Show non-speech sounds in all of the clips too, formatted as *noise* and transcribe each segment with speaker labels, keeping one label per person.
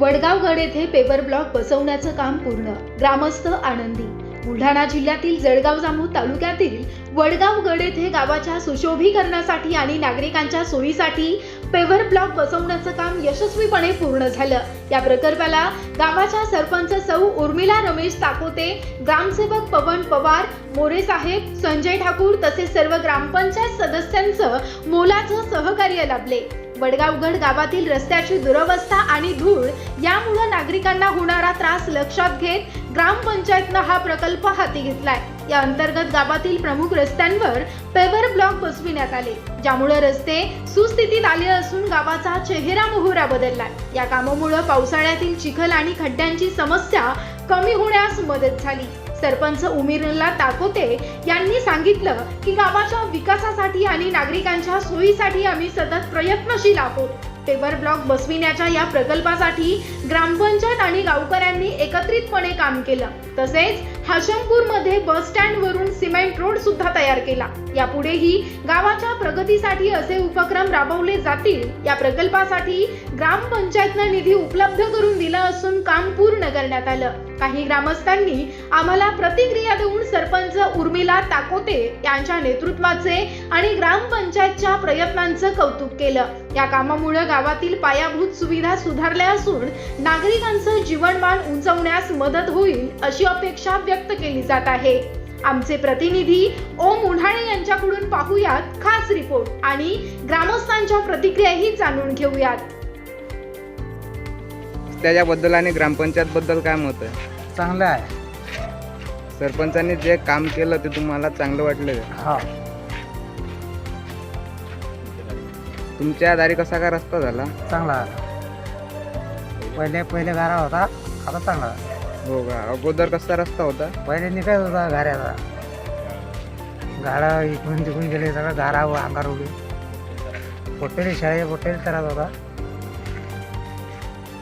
Speaker 1: वडगावगड येथे paper block बसवण्याचं काम पूर्ण. ग्रामस्थ आनंदी. बुलढाणा जिल्ह्यातील जळगाव जामू तालुक्यातील वडगाव गड येथे गावाच्या सुशोभीकरणासाठी आणि नागरिकांच्या सोयीसाठी पेव्हर ब्लॉक बसवण्याचं काम यशस्वीपणे पूर्ण झालं. या प्रकल्पाला गावाच्या सरपंच सौ उर्मिला रमेश ताकोते ग्रामसेवक पवन पवार मोरे साहेब संजय ठाकूर तसेच सर्व ग्रामपंचायत सदस्यांचं मोलाचं सहकार्य लाभले. वडगावगड गावातील रस्त्याची दुरवस्था आणि धूळ यामुळे नागरिकांना होणारा त्रास लक्षात घेत ग्रामपंचायतनं हा प्रकल्प हाती घेतलाय. या अंतर्गत गावातील प्रमुख रस्त्यांवर पेवर ब्लॉक बसविण्यात आले ज्यामुळे रस्ते सुस्थितीत आले असून गावाचा चेहरा मोहरा बदललाय. या कामामुळे पावसाळ्यातील चिखल आणि खड्ड्यांची समस्या कमी होण्यास मदत झाली. सरपंच उमिरला ताकोते यांनी सांगितलं की गावाच्या विकासासाठी आणि नागरिकांच्या सोयीसाठी आम्ही सतत प्रयत्नशील आहोत. पेवर ब्लॉक बसविण्याच्या या प्रकल्पासाठी ग्रामपंचायत आणि गावकऱ्यांनी एकत्रितपणे काम केलं. तसेच हाशमपूरमध्ये बस स्टँड वरून सिमेंट रोड सुद्धा तयार केला. यापुढेही गावाच्या प्रगतीसाठी असे उपक्रम राबवले जातील या प्रकल्पासाठी ग्रामपंचायतनं निधी उपलब्ध करून दिला असून काम पूर्ण करण्यात आलं. काही ग्रामस्थांनी आम्हाला प्रतिक्रिया देऊन सरपंच उर्मिला ताकोते यांच्या नेतृत्वाचे आणि ग्रामपंचायतच्या प्रयत्नांचं कौतुक केलं. या कामामुळे गावातील पायाभूत सुविधा सुधारल्या असून नागरिकांचं जीवनमान उंचवण्यास मदत होईल अशी अपेक्षा व्यक्त केली जात आहे. आमचे प्रतिनिधी ओम उन्हाळे यांच्याकडून पाहूयात खास रिपोर्ट आणि ग्रामस्थांच्या प्रतिक्रियाही जाणून घेऊयात.
Speaker 2: त्याच्याबद्दल आणि ग्रामपंचायतबद्दल काय मत आहे?
Speaker 3: चांगलं आहे.
Speaker 2: सरपंचांनी जे काम केलं ते तुम्हाला चांगलं वाटलं का
Speaker 3: हा.
Speaker 2: तुमच्या दारी कसा काय रस्ता झाला?
Speaker 3: चांगला. पहिले पहिले गारा होता आता चांगला. आहे.
Speaker 2: हो का? अगोदर कसा रस्ता होता?
Speaker 3: पहिले निघत होता गाऱ्याचा. गाडा इकडून तिकडून गेले सगळं गारा व अंगार उडे पोटेली शाळे पोटेली त्रास होता.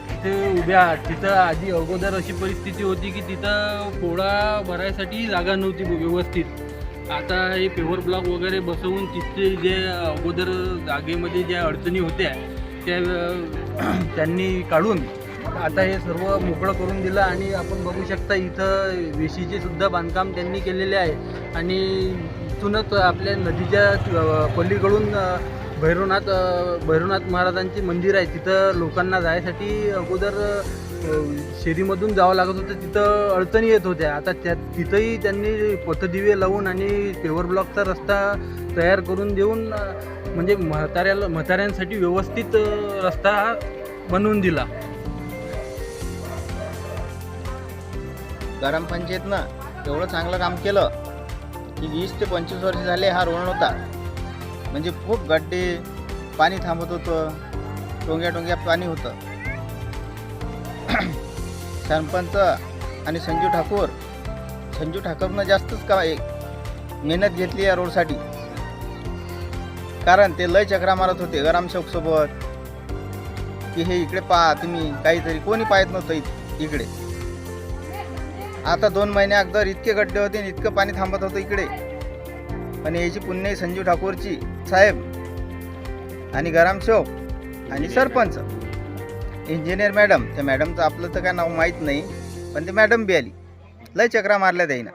Speaker 4: तिथे उभ्या तिथं आधी अगोदर अशी परिस्थिती होती की तिथं पोळा भरायसाठी जागा नव्हती व्यवस्थित. आता हे पेवर ब्लॉक वगैरे बसवून तिथे जे अगोदर जागेमध्ये ज्या अडचणी होत्या त्या *clears throat* त्यांनी काढून आता हे सर्व मोकळं करून दिलं आणि आपण बघू शकता इथं वेशीचे सुद्धा बांधकाम त्यांनी केलेले आहे. आणि इथूनच आपल्या नदीच्या पलीकडून भैरवनाथ भैरवनाथ महाराजांचे मंदिर आहे. तिथं लोकांना जायसाठी अगोदर शेरीमधून जावं लागत होतं तिथं अडचणी येत होत्या. आता त्या तिथंही त्यांनी पथदिवे लावून आणि पेवर ब्लॉकचा रस्ता तयार करून देऊन म्हणजे म्हाताऱ्याला म्हाताऱ्यांसाठी व्यवस्थित रस्ता हा बनवून दिला.
Speaker 5: ग्रामपंचायतनं एवढं चांगलं काम केलं की वीस ते पंचवीस वर्ष झाले हा रोड होता म्हणजे खूप गड्डे पाणी थांबत होतं टोंग्या टोंग्या पाणी होतं. *clears throat* सरपंच आणि संजू ठाकूर. संजू ठाकूरनं जास्तच का एक मेहनत घेतली या रोडसाठी? कारण ते लय चक्रा मारत होते ग्रामसेवकसोबत की हे इकडे पहा तुम्ही काहीतरी कोणी पाहत नव्हतं इकडे. आता दोन महिने अगोदर इतके गड्डे होते आणि इतकं पाणी थांबत होतं इकडे. पण याची पुण्य संजीव ठाकूरची साहेब. आणि ग्रामसेवक आणि सरपंच. इंजिनियर मॅडम त्या मॅडमचं आपलं तर काय नाव माहीत नाही पण ते मॅडम बी आली. लय चक्रा मारल्या त्याईनं.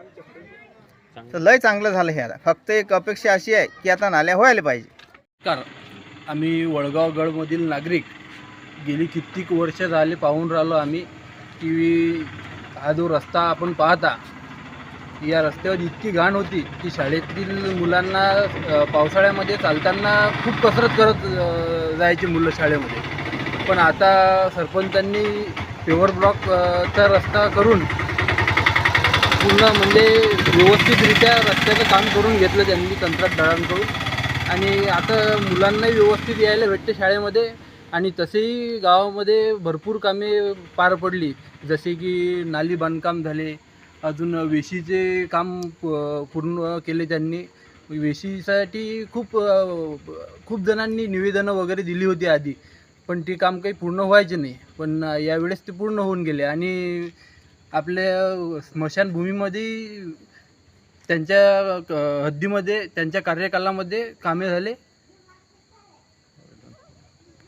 Speaker 5: तर लय चांगलं झालं ह्याला फक्त एक अपेक्षा अशी आहे की आता नाल्या व्हायला पाहिजे.
Speaker 4: नमस्कार. आम्ही वडगाव गडमधील नागरिक. गेली कित्येक वर्ष झाले पाहून राहिलो आम्ही. की हा जो रस्ता आपण पाहता या रस्त्यावर इतकी घाण होती की शाळेतील मुलांना अ, पावसाळ्यामध्ये चालताना खूप कसरत करत अ, जायची मुलं शाळेमध्ये. पण आता सरपंचांनी पेवर ब्लॉकचा रस्ता करून पूर्ण म्हणजे व्यवस्थितरित्या रस्त्याचं काम करून घेतलं त्यांनी कंत्राटदारांकडून आणि आता मुलांनाही व्यवस्थित यायला भेटते शाळेमध्ये. आणि तसेही गावामध्ये भरपूर कामे पार पडली. जसे की नाली बांधकाम झाले. अजून वेशीचे काम पूर्ण केले त्यांनी. वेशीसाठी खूप खूप जणांनी निवेदनं वगैरे दिली होती आधी. पण ते काम काही पूर्ण व्हायचे नाही. पण यावेळेस ते पूर्ण होऊन गेले. आणि आपल्या स्मशानभूमीमध्ये त्यांच्या क- हद्दीमध्ये त्यांच्या कार्यकालामध्ये कामे झाले.